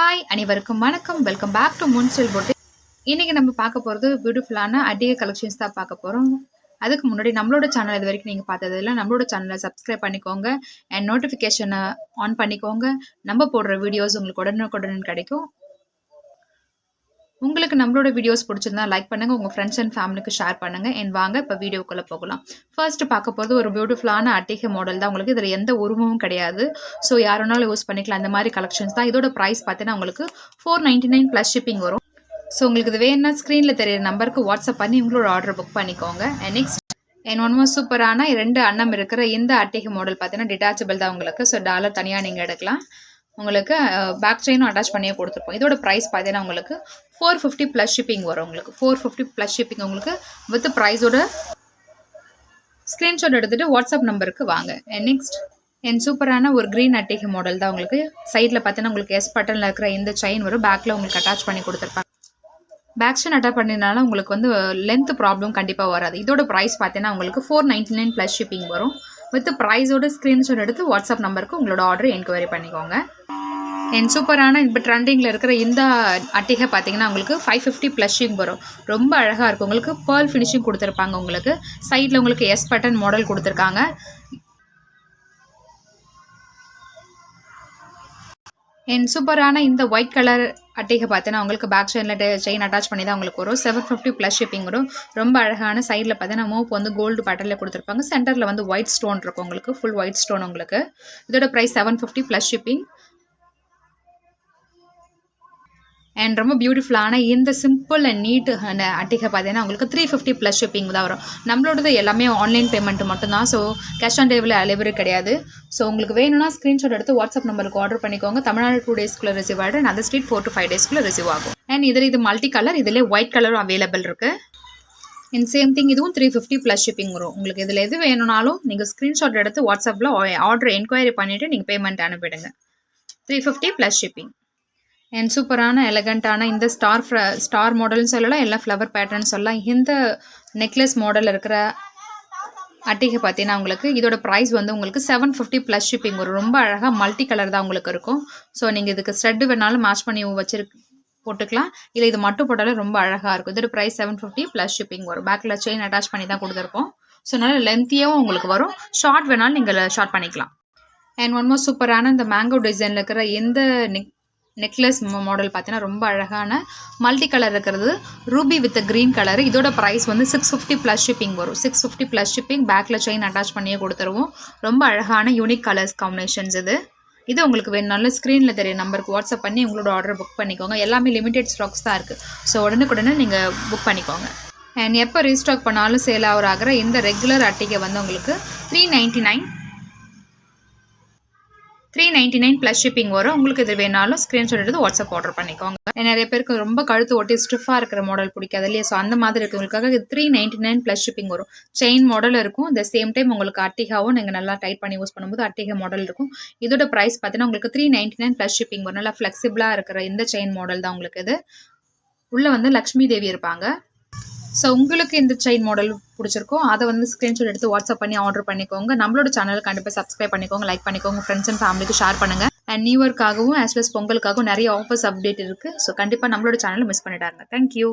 Hi அனைவருக்கும் வணக்கம். Welcome back to முன்சில் போட்டு இன்றைக்கி நம்ம பார்க்க போகிறது பியூட்டிஃபுல்லான அடிகை கலெக்ஷன்ஸ் தான் பார்க்க போகிறோம் அதுக்கு முன்னாடி நம்மளோட சேனல் இது வரைக்கும் நீங்கள் பார்த்ததில்ல நம்மளோட சேனலை சப்ஸ்கிரைப் பண்ணிக்கோங்க அண்ட் நோட்டிஃபிகேஷனை ஆன் பண்ணிக்கோங்க. நம்ம போடுற வீடியோஸ் உங்களுக்கு உடனுக்குடன் கிடைக்கும். உங்களுக்கு நம்மளோட வீடியோஸ் பிடிச்சிருந்தா லைக் பண்ணுங்கள் உங்கள் ஃப்ரெண்ட்ஸ் அண்ட் ஃபேமிலிக்கு ஷேர் பண்ணுங்கள் என் வாங்க இப்போ வீடியோக்குள்ளே போகலாம். ஃபர்ஸ்ட் பார்க்க போகிறது ஒரு பியூட்டிஃபுல்லான அட்டிகை மாடல் தான் உங்களுக்கு. இதில் எந்த உருவமும் கிடையாது. ஸோ யார் வேணாலும் யூஸ் பண்ணிக்கலாம். அந்த மாதிரி கலெக்ஷன்ஸ் தான். இதோட ப்ரைஸ் பார்த்தீங்கன்னா உங்களுக்கு four ninety nine plus shipping வரும். ஸோ உங்களுக்கு இது வேணும்னா ஸ்க்ரீனில் தெரியிற நம்பருக்கு வாட்ஸ்அப் பண்ணி உங்களோட ஆர்டர் புக் பண்ணிக்கோங்க. அண்ட் நெக்ஸ்ட் என் ஒன்மோ சூப்பரான ரெண்டு அன்னம் இருக்கிற இந்த அட்டிகை மாடல் பார்த்தீங்கன்னா டிட்டாச்சபிள் தான் உங்களுக்கு. ஸோ டாலர் தனியாக நீங்கள் எடுக்கலாம். உங்களுக்கு பேக் செயினும் அட்டாச் பண்ணியே கொடுத்துருப்போம். இதோட ப்ரைஸ் பார்த்தீங்கன்னா உங்களுக்கு ஃபோர் ஃபிஃப்டி ப்ளஸ் ஷிப்பிங் வரும் உங்களுக்கு. ஃபோர் ஃபிஃப்டி ப்ளஸ் ஷிப்பிங் உங்களுக்கு வித் ப்ரைஸோட ஸ்க்ரீன்ஷாட் எடுத்துகிட்டு வாட்ஸ்அப் நம்பருக்கு வாங்க. நெக்ஸ்ட் என் சூப்பரான ஒரு க்ரீன் அட்டிகை மாடல் தான் உங்களுக்கு. சைடில் பார்த்தீங்கன்னா உங்களுக்கு எஸ் பட்டனில் இருக்கிற இந்த செயின் வரும். பேக்கில் உங்களுக்கு அட்டாச் பண்ணி கொடுத்துருப்பாங்க. பேக் செயின் அட்டாச் பண்ணினால உங்களுக்கு வந்து லென்த் ப்ராப்ளம் கண்டிப்பாக வராது. இதோட ப்ரைஸ் பார்த்தீங்கன்னா உங்களுக்கு four ninety nine plus shipping வரும். வித் ப்ரைஸோட ஸ்க்ரீன்ஷாட் எடுத்து வாட்ஸ்அப் நம்பருக்கு உங்களோட ஆர்டர் என்கொயரி பண்ணிக்கோங்க. என் சூப்பரான இப்போ ட்ரெண்டிங்கில் இருக்கிற இந்த அட்டிகை பார்த்தீங்கன்னா உங்களுக்கு ஃபைவ் ஃபிஃப்டி ப்ளஷிங் வரும். ரொம்ப அழகாக இருக்கும். உங்களுக்கு பேர்ல் ஃபினிஷிங் கொடுத்துருப்பாங்க உங்களுக்கு. சைடில் உங்களுக்கு எஸ் பட்டன் மாடல் கொடுத்துருக்காங்க. என் சூப்பரான இந்த ஒயிட் கலர் அட்டைகை பார்த்தீங்கன்னா உங்களுக்கு பேக் சைடில் செயின் அட்டாச் பண்ணி தான் உங்களுக்கு வரும். செவன் ஃபிஃப்டி ப்ளஸ் ஷிப்பிங் வரும். ரொம்ப அழகான சைடில் பார்த்தீங்கன்னா மூவ் வந்து கோல்டு பேட்டரில் கொடுத்துருப்பாங்க. சென்டரில் வந்து ஒயிட் ஸ்டோன் இருக்கும் உங்களுக்கு. ஃபுல் ஒயிட் ஸ்டோன் உங்களுக்கு. இதோட price seven fifty plus shipping and ரொம்ப பியூட்டிஃபுல்லான இந்த சிம்பிள் அண்ட் நீட் அட்டிகை பார்த்தீங்கன்னா உங்களுக்கு த்ரீ ஃபிஃப்டி ப்ளஸ் ஷிப்பிங் தான் வரும். நம்மளோடது எல்லாமே ஆன்லைன் பேமெண்ட் மட்டும்தான். ஸோ கேஷ் ஆன் டெலிவரி அலைவரி கிடையாது. ஸோ உங்களுக்கு வேணும்னா ஸ்க்ரீன்ஷாட் எடுத்து வாட்ஸ்அப் நம்பருக்கு ஆர்டர் பண்ணிக்கோங்க. தமிழ்நாடு டூ டேஸ்க்குள்ளே ரிசீவ் ஆகிடும் அந்த ஸ்ட்ரீட் ஃபோர் டு ஃபைவ் டேஸ்க்குள்ளே ரிசீவ் ஆகும். அண்ட் இதில் இது மல்டி கலர் இதில் ஒயிட் கலரும் அவைலபிள் இருக்குது அண்ட் சேம் திங் இதுவும் த்ரீ ஃபிஃப்டி ப்ளஸ் ஷிப்பிங் வரும். உங்களுக்கு இதில் எது வேணும்னாலும் நீங்கள் ஸ்க்ரீன்ஷாட் எடுத்து வாட்ஸ்அப்பில் ஆர்டர் என்கொயரி பண்ணிவிட்டு நீங்கள் பேமெண்ட் அனுப்பிடுங்க. Three fifty plus shipping and சூப்பரான எலகண்ட்டான இந்த ஸ்டார் ஃப்ர ஸ்டார் மாடல்னு சொல்லலாம் எல்லாம் ஃப்ளவர் பேட்டர்ன் சொல்லலாம். இந்த நெக்லஸ் மாடல் இருக்கிற அட்டிகை பார்த்தீங்கன்னா உங்களுக்கு இதோட ப்ரைஸ் வந்து உங்களுக்கு செவன் ஃபிஃப்டி ப்ளஸ் ஷிப்பிங் வரும் ரொம்ப அழகாக மல்டி கலர் தான் உங்களுக்கு இருக்கும். ஸோ நீங்கள் இதுக்கு ஸ்ட்ரெட் வேணாலும் மேட்ச் பண்ணி வச்சிருக்கு போட்டுக்கலாம். இல்லை இது மட்டும் போட்டாலும் ரொம்ப அழகாக இருக்கும். இதோட price seven fifty plus shipping வரும் பேக்கில் செயின் அட்டாச் பண்ணி தான் கொடுத்துருப்போம். ஸோ அதனால் லென்த்தியாகவும் உங்களுக்கு வரும். ஷார்ட் வேணாலும் நீங்கள் ஷார்ட் பண்ணிக்கலாம். அண்ட் ஒன் மோர் சூப்பரான இந்த மேங்கோ டிசைனில் இருக்கிற எந்த நெக் நெக்லஸ் மாடல் பார்த்தீங்கன்னா ரொம்ப அழகான மல்டி கலர் இருக்கிறது. ரூபி வித் க்ரீன் கலர் இதோட ப்ரைஸ் வந்து சிக்ஸ் ஃபிஃப்டி ப்ளஸ் ஷிப்பிங் வரும். சிக்ஸ் ஃபிஃப்டி ப்ளஸ் ஷிப்பிங் பேக்கில் செயின் அட்டாச் பண்ணியே கொடுத்துருவோம். ரொம்ப அழகான யூனிக் கலர்ஸ் காம்பினேஷன்ஸ் இது. இது உங்களுக்கு வேணுனாலும் ஸ்க்ரீனில் தெரிய நம்பருக்கு வாட்ஸ்அப் பண்ணி உங்களோட ஆர்டர் புக் பண்ணிக்கோங்க. எல்லாமே லிமிடெட் ஸ்டாக்ஸ் தான் இருக்குது ஸோ உடனுக்குடனே நீங்கள் புக் பண்ணிக்கோங்க. அண்ட் எப்போ ரீஸ்டாக் பண்ணாலும் சேல் ஆகிற இந்த ரெகுலர் அட்டிகை வந்து உங்களுக்கு three ninety nine three ninety nine plus shipping வரும். உங்களுக்கு இது வேணாலும் ஸ்க்ரீன்ஷாட் எடுத்து வாட்ஸ்அப் ஆர்டர் பண்ணிக்கோங்க. நிறைய பேருக்கு ரொம்ப கழுத்து ஒட்டி ஸ்டிஃபாக இருக்கிற மாடல் பிடிக்காது இல்லையா? ஸோ அந்த மாதிரி இருக்கிறவங்களுக்காக இது three ninety nine plus shipping வரும். செயின் மாடல் இருக்கும். இந்த சேம் டைம் உங்களுக்கு அட்டிகாவும் நீங்கள் நல்லா டைட் பண்ணி யூஸ் பண்ணும்போது அட்டிகா மாடல் இருக்கும். இதோட ப்ரைஸ் பார்த்தீங்கன்னா உங்களுக்கு three ninety nine plus shipping வரும். நல்லா ஃப்ளெக்சிபிளாக இருக்கிற இந்த செயின் மாடல் தான் உங்களுக்கு இது. உள்ளே வந்து லக்ஷ்மி தேவி இருப்பாங்க. ஸோ உங்களுக்கு இந்த செயின் மாடல் பிடிச்சிருக்கோ அதை வந்து ஸ்க்ரீன்ஷாட் எடுத்து வாட்ஸ்அப் பண்ணி ஆர்டர் பண்ணிக்கோங்க. நம்மளோட சேனல் கண்டிப்பாக சப்ஸ்கிரைப் பண்ணிக்கோங்க லைக் பண்ணிக்கோங்க ஃப்ரெண்ட்ஸ் அண்ட் ஃபேமிலிக்கு ஷேர் பண்ணுங்கள் அண்ட் நியூ இயர்க்காகவும் ஆஸ் வெஸ் பொங்கலுக்காகவும் நிறைய ஆஃபர்ஸ் அப்டேட் இருக்குது ஸோ கண்டிப்பாக நம்மளோட சேனலை மிஸ் பண்ணிட்டாங்க தேங்க்யூ